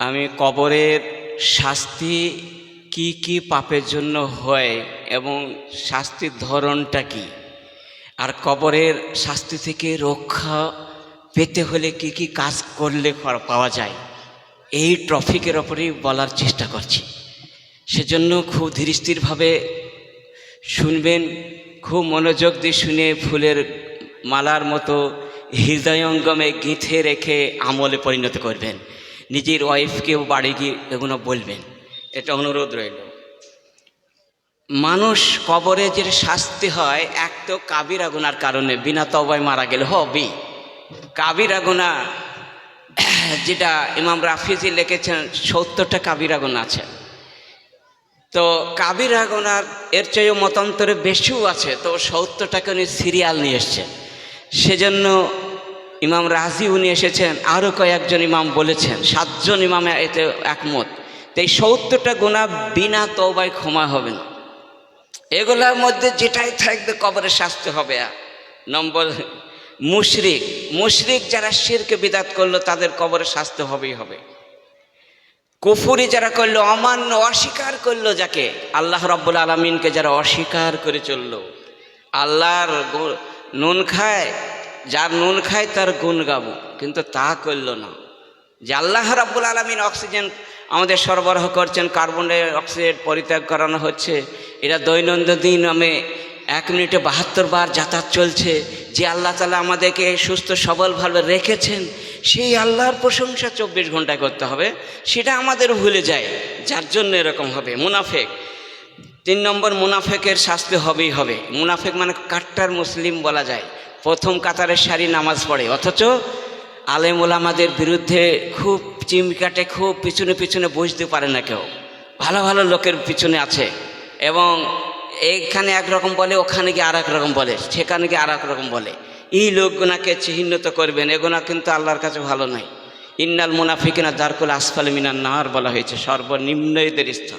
আমি কবরের শাস্তি কি কি পাপের জন্য হয় এবং শাস্তির ধরনটা কি? আর কবরের শাস্তি থেকে রক্ষা পেতে হলে কি কি কাজ করলে পাওয়া যায়? এই ট্রফিকের ওপরেই বলার চেষ্টা করছি। সেজন্য খুব ধীরস্থিরভাবে শুনবেন, খুব মনোযোগ দিয়ে শুনে ফুলের মালার মতো হৃদয়ঙ্গমে গেঁথে রেখে আমলে পরিণত করবেন। নিজের ওয়াইফকেও বাড়ি গিয়ে এগুলো বলবেন। এটা অনুরোধ রইল। মানুষ কবরে যে শাস্তি হয়, এক তো কাবির আগুনার কারণে, বিনা তবায় মারা গেলে হবে। কাবির আগুনা যেটা ইমাম রাফিজি লিখেছেন, সত্তরটা কাবির আগুন আছে। তো কাবির আগুনার এর চেয়েও মতান্তরে বেশিও আছে। তো সত্তরটাকে উনি সিরিয়াল নিয়ে এসছেন। সেজন্য ইমাম রাজি উনি এসেছেন আরও কয়েকজন ইমাম বলেছেন, সাতজন ইমামে এতে একমত। তো এই সত্তরটা গুণা বিনা তবায় ক্ষমা হবে না। এগুলোর মধ্যে যেটাই থাকবে কবরে শাস্তি হবে নম্বর, মুশরিক মুশরিক যারা শিরকে বিদাত করল, তাদের কবরে শাস্তি হবেই হবে। কুফুরি যারা করল, অমান্য, অস্বীকার করল যাকে, আল্লাহ রব্বুল আলমিনকে যারা অস্বীকার করে চলল, আল্লাহর নুন খায় যার নুন খায়, তার গুণ গাবো। কিন্তু তা করল না। যে আল্লাহ রাব্বুল আলমিন অক্সিজেন আমাদের সরবরাহ করছেন, কার্বন ডাই অক্সাইড পরিত্যাগ করানো হচ্ছে, এটা দৈনন্দিন নামে এক মিনিটে বাহাত্তর বার যাতায়াত চলছে। যে আল্লাহ তালা আমাদেরকে সুস্থ, সবলভাবে রেখেছেন, সেই আল্লাহর প্রশংসা চব্বিশ ঘন্টায় করতে হবে। সেটা আমাদের ভুলে যায়, যার জন্য এরকম হবে। মুনাফেক। তিন নম্বর, মুনাফেকের শাস্তি হবেই হবে। মুনাফেক মানে কাট্টার মুসলিম বলা যায়। প্রথম কাতারের সারি নামাজ পড়ে। অথচ আলেম ওলামাদের বিরুদ্ধে খুব চিমকাটে, খুব পিছনে পিছনে বুঝতে পারে না কেউ। ভালো ভালো লোকের পিছনে আছে। এবং এইখানে একরকম বলে, ওখানে গিয়ে আর রকম বলে, সেখানে গিয়ে আর এক রকম বলে। এই লোকগুনাকে চিহ্নিত করবেন, এগুনা কিন্তু আল্লাহর কাছে ভালো নয়। ইন্নাল মুনাফিকিনা দারকুল আসফাল মিনার নাহার বলা হয়েছে, সর্বনিম্ন এদের স্থান।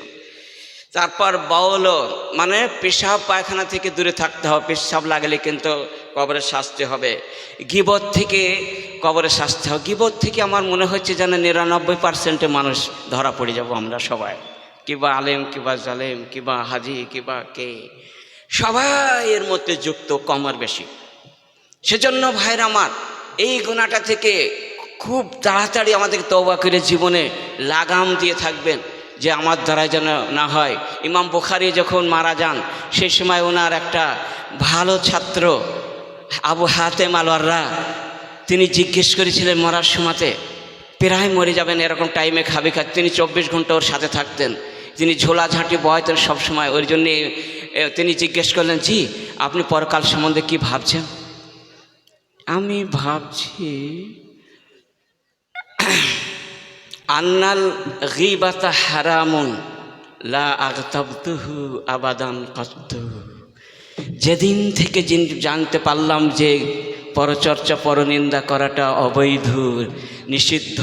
তারপর বাউল মানে পেশাব পায়খানা থেকে দূরে থাকতে হবে, পেশাব লাগলে কিন্তু কবরের শাস্তি হবে। গিবত থেকে কবরের শাস্তি হবে। গিবত থেকে আমার মনে হচ্ছে যেন নিরানব্বই পার্সেন্টে মানুষ ধরা পড়ে যাব আমরা সবাই। কিবা আলেম কিবা জালেম কিবা হাজি কিবা কে। সবাই এর মধ্যে যুক্ত কমার বেশি। সেজন্য ভাইয়ের আমার, এই গুণাটা থেকে খুব তাড়াতাড়ি আমাদের তওবা করে জীবনে লাগাম দিয়ে থাকবেন, যে আমার দ্বারা যেন না হয়। ইমাম বুখারি যখন মারা যান সেই সময় ওনার একটা ভালো ছাত্র আবু হাতেম আলোয়াররা তিনি জিজ্ঞেস করেছিলেন মরার সময়তে, প্রায় মরে যাবেন এরকম টাইমে খাবে খা তিনি চব্বিশ ঘণ্টা ওর সাথে থাকতেন। তিনি ঝোলা ঝাঁটি বয়তেন সবসময়, ওই জন্যে তিনি জিজ্ঞেস করলেন, জি, আপনি পরকাল সম্বন্ধে কি ভাবছেন? আমি ভাবছি, আন্নাল গিবাতা হারামুন, লা আগতাবতুহু আবাদান কত্তু যেদিন থেকে জানতে পারলাম যে পরচর্চা, পরনিন্দা করাটা অবৈধ, নিষিদ্ধ।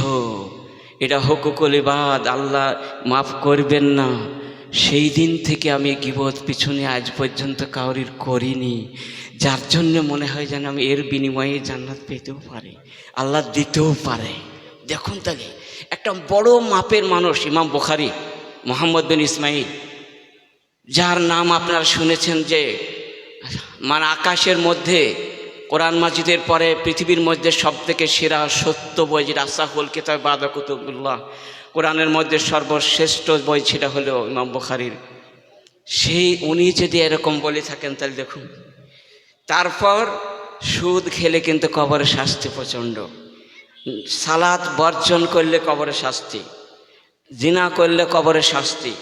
এটা হকুকলিবাদ আল্লাহ মাফ করবেন না। সেই দিন থেকে আমি গিবত পিছনে আজ পর্যন্ত কাউরির করিনি। যার জন্য মনে হয় যেন আমি এর বিনিময়ে জান্নাত পেতেও পারি। আল্লাহ দিতেও পারে। দেখুন তাকে, একটা বড় মাপের মানুষ, ইমাম বুখারি, মোহাম্মদ বিন ইসমাইল যার নাম আপনারা শুনেছেন যে মানে আকাশের মধ্যে, কোরআন মাজিদের পরে পৃথিবীর মধ্যে সব থেকে সেরা সত্য বই যেটা আসাহুল কিতাব বাদা কুতুবুল্লাহ, কোরআনের মধ্যে সর্বশ্রেষ্ঠ বই সেটা হলো ইমাম বুখারির। সেই উনি যদি এরকম বলে থাকেন তাহলে দেখুন, তারপর সুদ খেলে কিন্তু কবরের শাস্তি প্রচণ্ড। সালাত বর্জন করলে কবরের শাস্তি, জিনা করলে কবরের শাস্তি,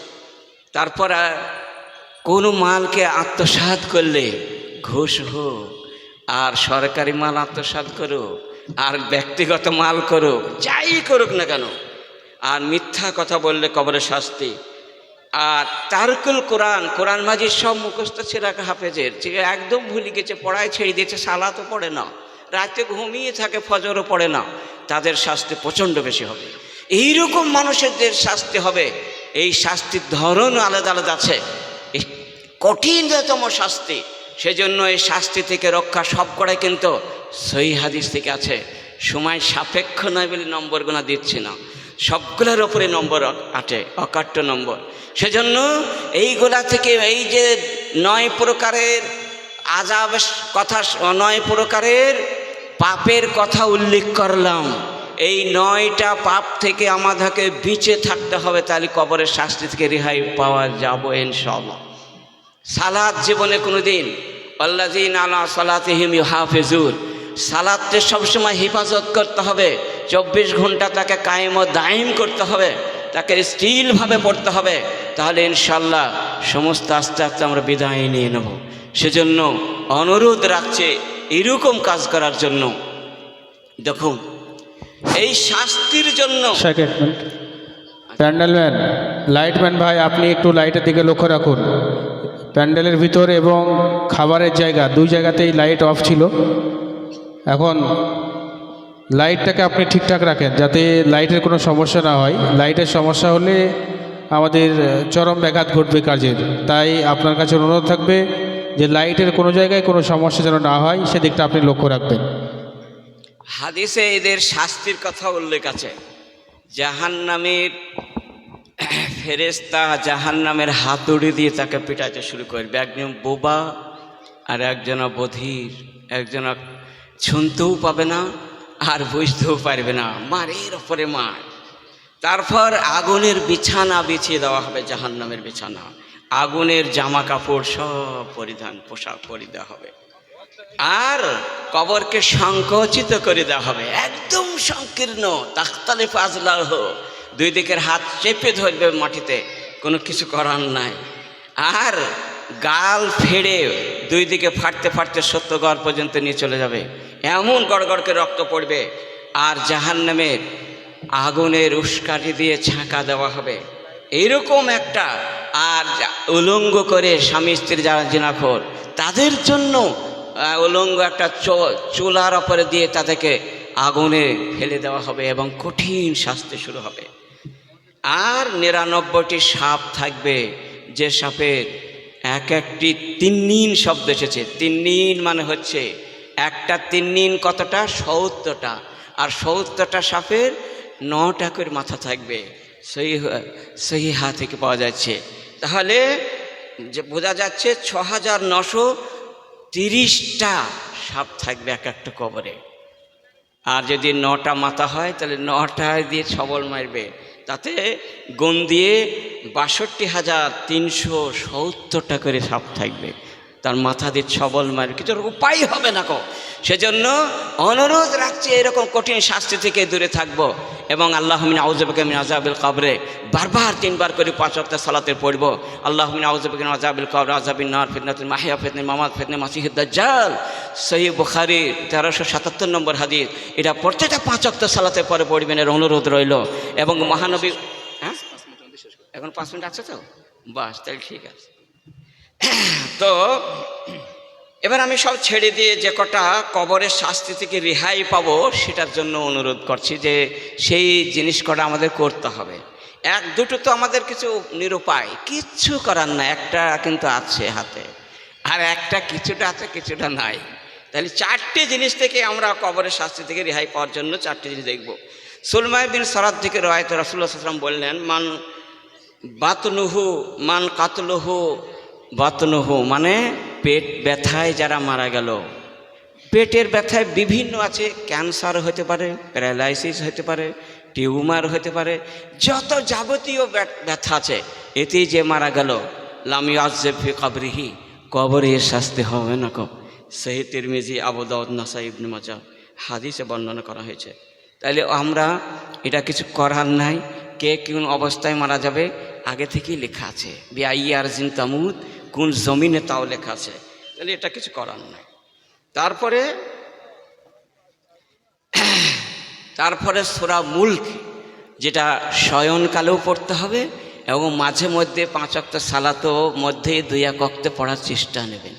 তারপর কোনো মালকে আত্মসাৎ করলে ঘুষ হোক, আর সরকারি মাল আত্মসাৎ করো আর ব্যক্তিগত মাল করো যাই করুক না কেন, আর মিথ্যা কথা বললে কবরের শাস্তি। আর তারকুল কোরআন কোরআন মাজির সব মুখস্থ ছেড়ে হাফেজের, যে একদম ভুলে গেছে, পড়ায় ছেড়ে দিয়েছে সালা তো পড়ে না, রাতে ঘুমিয়ে থাকে, ফজরও পড়ে না, তাদের শাস্তি প্রচণ্ড বেশি হবে। এইরকম মানুষের যে শাস্তি হবে, এই শাস্তির ধরন আলাদা আলাদা আছে। কঠিনতম শাস্তি, সেজন্য এই শাস্তি থেকে রক্ষা সব করে কিন্তু সই হাদিস থেকে আছে। সময় সাপেক্ষ নয় বলে নম্বরগুলো দিচ্ছি না। সবগুলোর ওপরে নম্বর আটে, অকাট্য নম্বর। সেজন্য এইগুলা থেকে এই যে নয় প্রকারের আজাব কথা নয় প্রকারের পাপের কথা উল্লেখ করলাম। এই নয়টা পাপ থেকে আমাদেরকে বিচে থাকতে হবে, তাহলে কবরের শাস্তি থেকে রেহাই পাওয়া যাব ইনশাল্লাহ সালাদ জীবনে কোনো দিন আল্লাদিন আলা সালাতিহিম হাফেজুর সালাদকে সবসময় হেফাজত করতে হবে, চব্বিশ ঘণ্টা তাকে কায়েম ও দায়েম করতে হবে, তাকে স্টিলভাবে পড়তে হবে, তাহলে ইনশাল্লাহ সমস্ত আস্তে আস্তে আমরা বিদায় নিয়ে নেব। সেজন্য অনুরোধ রাখছে এরকম কাজ করার জন্য। দেখুন, এই শাস্তির জন্য প্যান্ডেলম্যান লাইটম্যান ভাই, আপনি একটু লাইটের দিকে লক্ষ্য রাখুন। প্যান্ডেলের ভিতর এবং খাবারের জায়গা, দুই জায়গাতেই লাইট অফ ছিল। এখন লাইটটাকে আপনি ঠিকঠাক রাখেন যাতে লাইটের কোনো সমস্যা না হয়। লাইটের সমস্যা হলে আমাদের চরম ব্যাঘাত ঘটবে কাজের তাই আপনার কাছে অনুরোধ থাকবে যে লাইটের কোনো জায়গায় কোনো সমস্যা যেন না হয়, সেদিকটা আপনি লক্ষ্য রাখবেন। হাদিসে এদের শাস্তির কথা উল্লেখ আছে। জাহান নামের ফেরেস্তা জাহান নামের হাতুড়ি দিয়ে তাকে পিটাতে শুরু করবে একজন বোবা আর একজন বধির, একজন শুনতেও পাবে না আর বুঝতেও পারবে না। মারের ওপরে মার। তারপর আগুনের বিছানা বিছিয়ে দেওয়া হবে জাহান নামের বিছানা। আগুনের জামা কাপড় সব পরিধান, পোশাক পরি দেওয়া হবে। আর কবরকে সংকোচিত করে দেওয়া হবে। একদম সংকীর্ণ। তাখতালে ফাজলাহ দুই দিকের হাত চেপে ধরবে মাটিতে, কোনো কিছু করার নাই। আর গাল ফেড়ে দুই দিকে ফাটতে ফাটতে সত্য গড় পর্যন্ত নিয়ে চলে যাবে। এমন গড়গড়কে রক্ত পড়বে, আর জাহান জাহান্নামের আগুনের উস্কাটি দিয়ে ছাঁকা দেওয়া হবে। এইরকম একটা আর উলঙ্গ করে স্বামী স্ত্রীর যারা জিনাখোর, তাদের জন্য উলঙ্গ একটা চুলার ওপরে দিয়ে তাদেরকে আগুনে ফেলে দেওয়া হবে এবং কঠিন শাস্তি শুরু হবে। আর নিরানব্বইটি সাপ থাকবে, যে সাপের এক একটি তিন্নিন শব্দ এসেছে। তিন্নিন মানে হচ্ছে একটা তিন্নিন কতটা? সত্তরটা। আর সত্তরটা সাপের নটা করে মাথা থাকবে। সেই সেই হা থেকে পাওয়া যাচ্ছে। তাহলে যে বোঝা যাচ্ছে ছ হাজার নশো তিরিশটা সাপ থাকবে এক একটা কবরে। আর যদি নটা মাথা হয়, তাহলে নটা দিয়ে সবল মারবে। তাতে গুণ দিয়ে বাষট্টি হাজার তিনশো সত্তরটা করে সাপ থাকবে। তার মাথা দিয়ে সবল মারবে কিছু উপায় হবে না কো সেজন্য অনুরোধ রাখছি এরকম কঠিন শাস্তি থেকে দূরে থাকব এবং আল্লাহ মিন আউজবিন আজাবিল কবরে বারবার তিনবার করে পাঁচ অক্টা সালাতে পড়ব। আল্লাহ মিন আউজবিন আজাবিল কবর আজাবিন নার, ফিতনাতুল মাহিয়া ফিতনে মামাদ ফিতনে মাসিহুদ্দাল সহি বুখারি তেরোশো সাতাত্তর নম্বর হাদিস। এটা প্রত্যেকটা পাঁচ অক্ট সালাতে পরে পড়বেন এর অনুরোধ রইল। এবং মহানবী হ্যাঁ? এখন পাঁচ মিনিট আছে তো? বাস, তাহলে ঠিক আছে। তো এবার আমি সব ছেড়ে দিয়ে যে কটা কবরের শাস্তি থেকে রেহাই পাবো সেটার জন্য অনুরোধ করছি যে সেই জিনিস কটা আমাদের করতে হবে। এক, দুটো তো আমাদের কিছু নিরুপায়, কিচ্ছু করার না, একটা কিন্তু আছে হাতে। আর একটা কিছুটা আছে, কিছুটা নাই। তাহলে চারটে জিনিস থেকে আমরা কবরের শাস্তি থেকে রেহাই পাওয়ার জন্য চারটে জিনিস দেখব। সুলমায় বিন সরাদ থেকে রয়ত রাসুল্লাহ সাল্লাম বললেন, মান বাতনুহু মান কাতলুহু বাতনুহু মানে পেট ব্যথায় যারা মারা গেল। পেটের ব্যথায় বিভিন্ন আছে, ক্যান্সার হতে পারে, প্যারালাইসিস হতে পারে, টিউমার হতে পারে, যত যাবতীয় ব্যথা আছে, এতেই যে মারা গেল লামিয়াজেফি কবরিহি, কবরে শাস্তি হবে না কব সেই তিরমিজি আবুদাউদ নাসা ইবনে মাজা, হাদিসে বর্ণনা করা হয়েছে। তাইলে আমরা এটা কিছু করার নাই, কে কোন অবস্থায় মারা যাবে, আগে থেকেই লেখা আছে। বিআইয়ার জিন তামুদ কোন জমিনে তাও লেখা আছে। তাহলে এটা কিছু করার নাই। তারপরে তারপরে সোরা মুল্ক, যেটা শয়নকালেও পড়তে হবে এবং মাঝে মধ্যে পাঁচ অক্ত সালাতো মধ্যে দুই এক অক্তে পড়ার চেষ্টা নেবেন।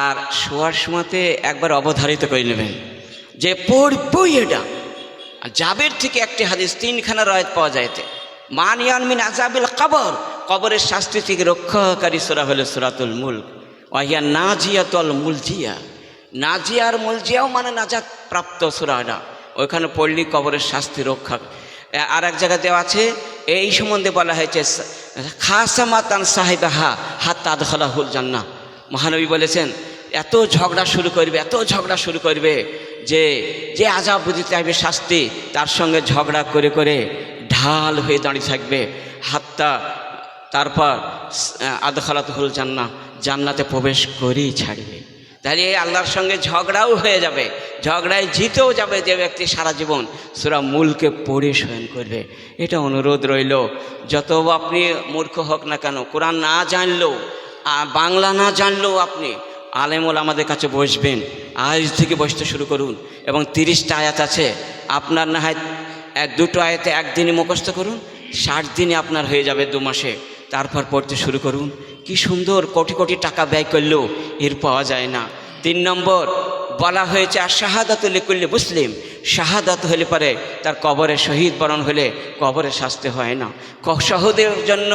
আর শোয়ার সময়তে একবার অবধারিত করে নেবেন যে পড়বই এটা। জাবের থেকে একটি হাদিস তিনখানা রয়েত পাওয়া যাইতে মান ইয়ানমিন আজাবিল কবর কবরের শাস্তি থেকে রক্ষাকারী সোরা হলো সুরাতুল মুল্ক। ওয়াহিয়া নাজিয়াতল মুলজিয়া। নাজিয়ার মুলজিয়াও মানে নাজাত প্রাপ্ত সুরাটা ওইখানে পড়লি কবরের শাস্তি রক্ষা। আর এক জায়গাতে আছে, এই সম্বন্ধে বলা হয়েছে, খাসামাতান সাহেবাহা হাত তাদখলাহুল জান্না মহানবী বলেছেন, এত ঝগড়া শুরু করবে, এত ঝগড়া শুরু করবে যে যে আজাব বুঝতে চাইবে শাস্তি, তার সঙ্গে ঝগড়া করে করে ঢাল হয়ে দাঁড়িয়ে থাকবে। হাতটা তারপর আদখালাত হল জান্না জান্নাতে প্রবেশ করেই ছাড়বে। তাহলে এই আল্লাহর সঙ্গে ঝগড়াও হয়ে যাবে, ঝগড়ায় জিতেও যাবে যে ব্যক্তি সারা জীবন সুরা মূলকে পড়ে শয়ন করবে। এটা অনুরোধ রইল, যত আপনি মূর্খ হোক না কেন, কোরআন না জানলেও বাংলা না জানলেও আপনি আলেমুল আমাদের কাছে বসবেন আজ থেকে বসতে শুরু করুন, এবং তিরিশটা আয়াত আছে, আপনার না হয় দুটো আয়াতে একদিনই মুখস্থ করুন, ষাট দিনে আপনার হয়ে যাবে দু মাসে। তারপর পড়তে শুরু করুন। কি সুন্দর কোটি কোটি টাকা ব্যয় করলেও এর পাওয়া যায় না। তিন নম্বর, বলা হয়েছে, আর শাহাদাত করলে মুসলিম। শাহাদাত হলে পরে তার কবরে শহীদ বরণ হলে কবরে শাস্তি হয় না। সহদের জন্য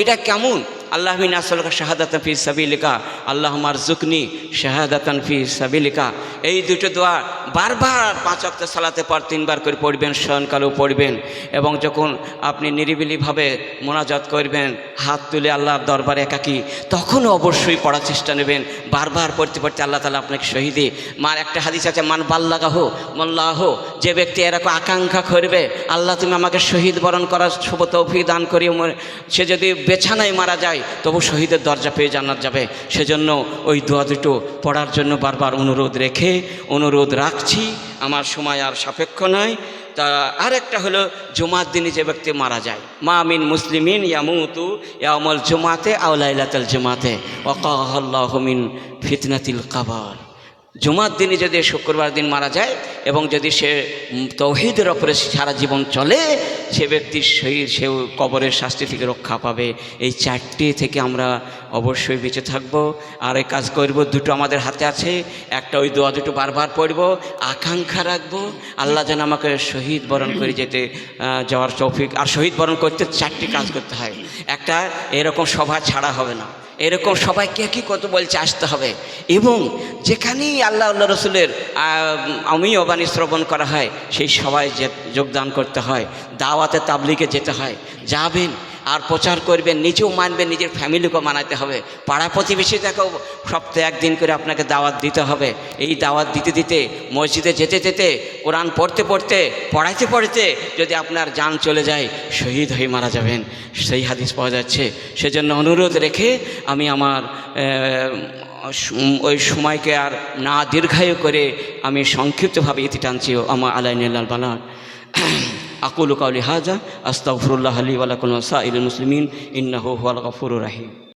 এটা কেমন? আল্লাহ আসলকা শাহাদাতান ফি সাবিলিকা, আল্লাহ মার জুকনি শাহাদাতান ফি সাবিলিকা। এই দুটো দোয়া বারবার পাঁচ অক্ট সালাতে পর তিনবার করে পড়বেন শয়নকালেও পড়বেন এবং যখন আপনি নিরিবিলিভাবে মোনাজাত করবেন, হাত তুলে আল্লাহর দরবারে একাকি, তখনও অবশ্যই পড়ার চেষ্টা নেবেন। বারবার পড়তে পড়তে আল্লাহ তালা আপনাকে শহীদে। মার একটা হাদিস আছে, মান বাল্লাগাহ, মোল্লাহ, যে ব্যক্তি এরকম আকাঙ্ক্ষা করবে, আল্লাহ তুমি আমাকে শহীদ বরণ করার শুভ তৌফিক দান করি সে যদি বেছানায় মারা যায় তবু শহীদের দরজা পেয়ে জান্নাত যাবে। সেজন্য ওই দোয়া দুটো পড়ার জন্য বারবার অনুরোধ রেখে, অনুরোধ রাখছি। আমার সময় আর সাপেক্ষ নয়। তা আরেকটা হলো, জুমার দিনে যে ব্যক্তি মারা যায়, মা মিন মুসলিমিন ইয়ামুতু ইয়ামল জুমাতে আউলাইলাতাল জুমাতে। ওকাহল্লাহ মিন ফিতনাতিল কাবার। জুমার দিনে যদি শুক্রবার দিন মারা যায় এবং যদি সে তৌহিদের ওপরে সারা জীবন চলে, সে ব্যক্তির শরীর সে কবরের শাস্তি থেকে রক্ষা পাবে। এই চারটি থেকে আমরা অবশ্যই বেঁচে থাকব। আর এই কাজ করব, দুটো আমাদের হাতে আছে, একটা ওই দোয়া দুটো বারবার পড়ব, আকাঙ্ক্ষা রাখব। আল্লাহ যেন আমাকে শহীদ বরণ করে যেতে যাওয়ার তৌফিক, আর শহীদ বরণ করতে চারটি কাজ করতে হয়। একটা, এরকম সভা ছাড়া হবে না। এরকম সবাইকে কী কত বলছে, আসতে হবে। এবং যেখানেই আল্লাহ আল্লাহ রসুলের আমি অবাণী শ্রবণ করা হয়, সেই সবাই যোগদান করতে হয়, দাওয়াতে তাবলিকে যেতে হয়। যাবেন আর প্রচার করবেন, নিজেও মানবেন, নিজের ফ্যামিলিকেও মানাতে হবে। পাড়া প্রতিবেশীদেরকেও সপ্তাহে একদিন করে আপনাকে দাওয়াত দিতে হবে। এই দাওয়াত দিতে দিতে, মসজিদে যেতে যেতে, কোরআন পড়তে পড়তে, পড়াইতে পড়তে যদি আপনার যান চলে যায়, শহীদ হয়ে মারা যাবেন। সেই হাদিস পাওয়া যাচ্ছে। সেজন্য অনুরোধ রেখে আমি আমার ওই সময়কে আর না দীর্ঘায়ু করে আমি সংক্ষিপ্তভাবে ইতি টানছি। আমার আলাইনুল্লাহ أقول قولي هذا أستغفر الله لي ولكم وسائر المسلمين إنه هو الغفور الرحيم.